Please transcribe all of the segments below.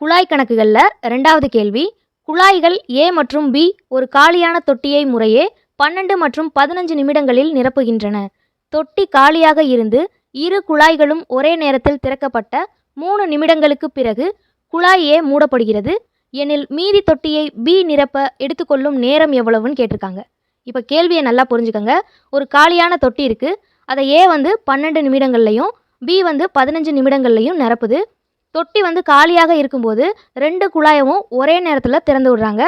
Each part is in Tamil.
குழாய் கணக்குகளில் ரெண்டாவது கேள்வி குழாய்கள் ஏ மற்றும் பி ஒரு காலியான தொட்டியை முறையே பன்னெண்டு மற்றும் பதினஞ்சு நிமிடங்களில் நிரப்புகின்றன. தொட்டி காலியாக இருந்து இரு குழாய்களும் ஒரே நேரத்தில் திறக்கப்பட்ட மூணு நிமிடங்களுக்கு பிறகு குழாய் ஏ மூடப்படுகிறது. எனில் மீதி தொட்டியை பி நிரப்ப எடுத்துக்கொள்ளும் நேரம் எவ்வளவுன்னு கேட்டிருக்காங்க. இப்போ கேள்வியை நல்லா புரிஞ்சுக்கோங்க. ஒரு காலியான தொட்டி இருக்குது அதை ஏ வந்து பன்னெண்டு நிமிடங்கள்லையும் பி வந்து பதினஞ்சு நிமிடங்கள்லையும் நிரப்புது. தொட்டி வந்து காலியாக இருக்கும்போது ரெண்டு குழாயவும் ஒரே நேரத்தில் திறந்து விடுறாங்க.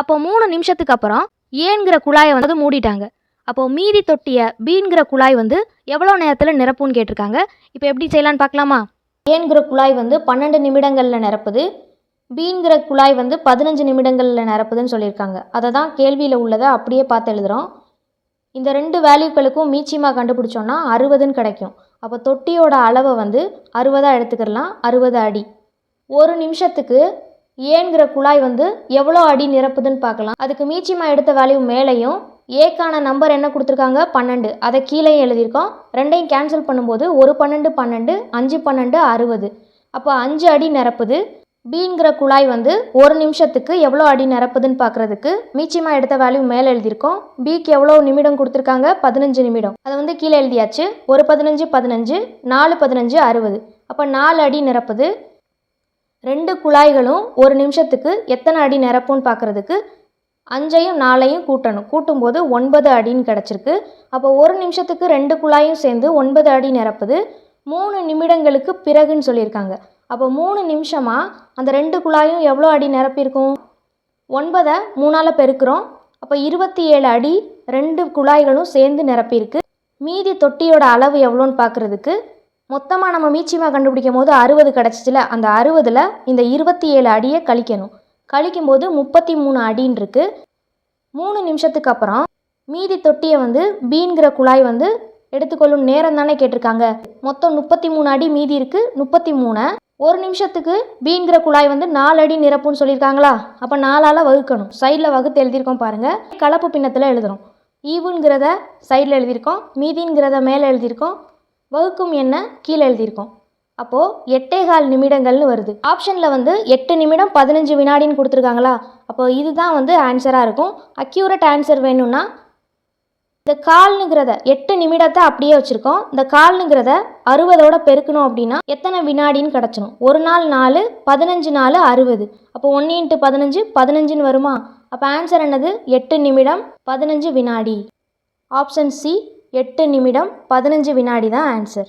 அப்போ மூணு நிமிஷத்துக்கு அப்புறம் ஏங்கிற குழாயை வந்து மூடிட்டாங்க. அப்போது மீதி தொட்டியை பீன்கிற குழாய் வந்து எவ்வளோ நேரத்தில் நிரப்புன்னு கேட்டிருக்காங்க. இப்போ எப்படி செய்யலான்னு பார்க்கலாமா? ஏன்கிற குழாய் வந்து பன்னெண்டு நிமிடங்களில் நிரப்புது. பீன்கிற குழாய் வந்து பதினஞ்சு நிமிடங்களில் நிரப்புதுன்னு சொல்லியிருக்காங்க. அதை தான் கேள்வியில் உள்ளதை அப்படியே பார்த்து எழுதுகிறோம் இந்த ரெண்டு வேல்யூக்களுக்கும் மீச்சியமாக கண்டுபிடிச்சோன்னா அறுபதுன்னு கிடைக்கும். அப்போ தொட்டியோட அளவை வந்து அறுபதாக எடுத்துக்கிடலாம் அறுபது அடி. ஒரு நிமிஷத்துக்கு ஏங்கிற குழாய் வந்து எவ்வளோ அடி நிரப்புதுன்னு பார்க்கலாம். அதுக்கு மீச்சியமாக எடுத்த வேல்யூ மேலேயும் ஏக்கான நம்பர் என்ன கொடுத்துருக்காங்க? பன்னெண்டு. அதை கீழே எழுதியிருக்கோம். ரெண்டையும் கேன்சல் பண்ணும்போது ஒரு பன்னெண்டு பன்னெண்டு அஞ்சு பன்னெண்டு அறுபது. அப்போ அஞ்சு அடி நிரப்புது. பிங்கிற குழாய் வந்து ஒரு நிமிஷத்துக்கு எவ்வளோ அடி நிரப்புதுன்னு பார்க்குறதுக்கு மீச்சியமாக எடுத்த வேல்யூ மேலே எழுதியிருக்கோம். பிக்கு எவ்வளோ நிமிடம் கொடுத்துருக்காங்க? பதினஞ்சு நிமிடம். அதை வந்து கீழே எழுதியாச்சு. ஒரு பதினஞ்சு பதினஞ்சு நாலு பதினஞ்சு அறுபது. அப்போ நாலு அடி நிரப்புது. ரெண்டு குழாய்களும் ஒரு நிமிஷத்துக்கு எத்தனை அடி நிரப்புன்னு பார்க்குறதுக்கு அஞ்சையும் நாலையும் கூட்டணும். கூட்டும்போது ஒன்பது அடின்னு கிடச்சிருக்கு. அப்போ ஒரு நிமிஷத்துக்கு ரெண்டு குழாயும் சேர்ந்து ஒன்பது அடி நிரப்புது. மூணு நிமிடங்களுக்கு பிறகுன்னு சொல்லியிருக்காங்க. அப்போ மூணு நிமிஷமாக அந்த ரெண்டு குழாயும் எவ்வளோ அடி நிரப்பியிருக்கும்? ஒன்பதை மூணால் பெருக்கிறோம். அப்போ இருபத்தி ஏழு அடி ரெண்டு குழாய்களும் சேர்ந்து நிரப்பியிருக்கு. மீதி தொட்டியோட அளவு எவ்வளோன்னு பார்க்குறதுக்கு மொத்தமாக நம்ம மீச்சியமாக கண்டுபிடிக்கும் போது அறுபது கிடச்சிச்சில அந்த அறுபதில் இந்த இருபத்தி ஏழு அடியை கழிக்கணும். கழிக்கும்போது முப்பத்தி மூணு அடின்னு இருக்கு. மூணு நிமிஷத்துக்கு அப்புறம் மீதி தொட்டியை வந்து பீன்கிற குழாய் வந்து எடுத்துக்கொள்ளும் நேரம் தானே கேட்டிருக்காங்க. மொத்தம் முப்பத்தி மூணு அடி மீதி இருக்குது முப்பத்தி மூணை ஒரு நிமிஷத்துக்கு பீன்கிற குழாய் வந்து நாலு அடி நிரப்புன்னு சொல்லியிருக்காங்களா? அப்போ நாலால் வகுக்கணும். சைடில் வகுத்து எழுதியிருக்கோம் பாருங்கள் கலப்பு பின்னத்தில் எழுதுறோம் ஈவுங்கிறத சைடில் எழுதியிருக்கோம். மீதிங்கிறத மேலே எழுதியிருக்கோம். வகுக்கும் என்ன கீழே எழுதியிருக்கோம். அப்போது எட்டே கால் நிமிடங்கள்னு வருது. ஆப்ஷனில் வந்து எட்டு நிமிடம் பதினஞ்சு வினாடின்னு கொடுத்துருக்காங்களா? அப்போ இதுதான் வந்து ஆன்சராக இருக்கும். அக்யூரட் ஆன்சர் வேணும்னா இந்த கால்னுங்கிறத எட்டு நிமிடத்தை அப்படியே வச்சுருக்கோம். இந்த கால்னுங்கிறத அறுபதோட பெருக்கணும் அப்படின்னா எத்தனை வினாடின்னு கிடச்சிடும் ஒரு நாள் நாலு பதினஞ்சு நாலு அறுபது. அப்போ ஒன்று இன்ட்டு பதினஞ்சு பதினஞ்சுன்னு வருமா? அப்போ ஆன்சர் என்னது? எட்டு நிமிடம் பதினஞ்சு வினாடி. ஆப்ஷன் சி எட்டு நிமிடம் பதினஞ்சு வினாடி தான் ஆன்சர்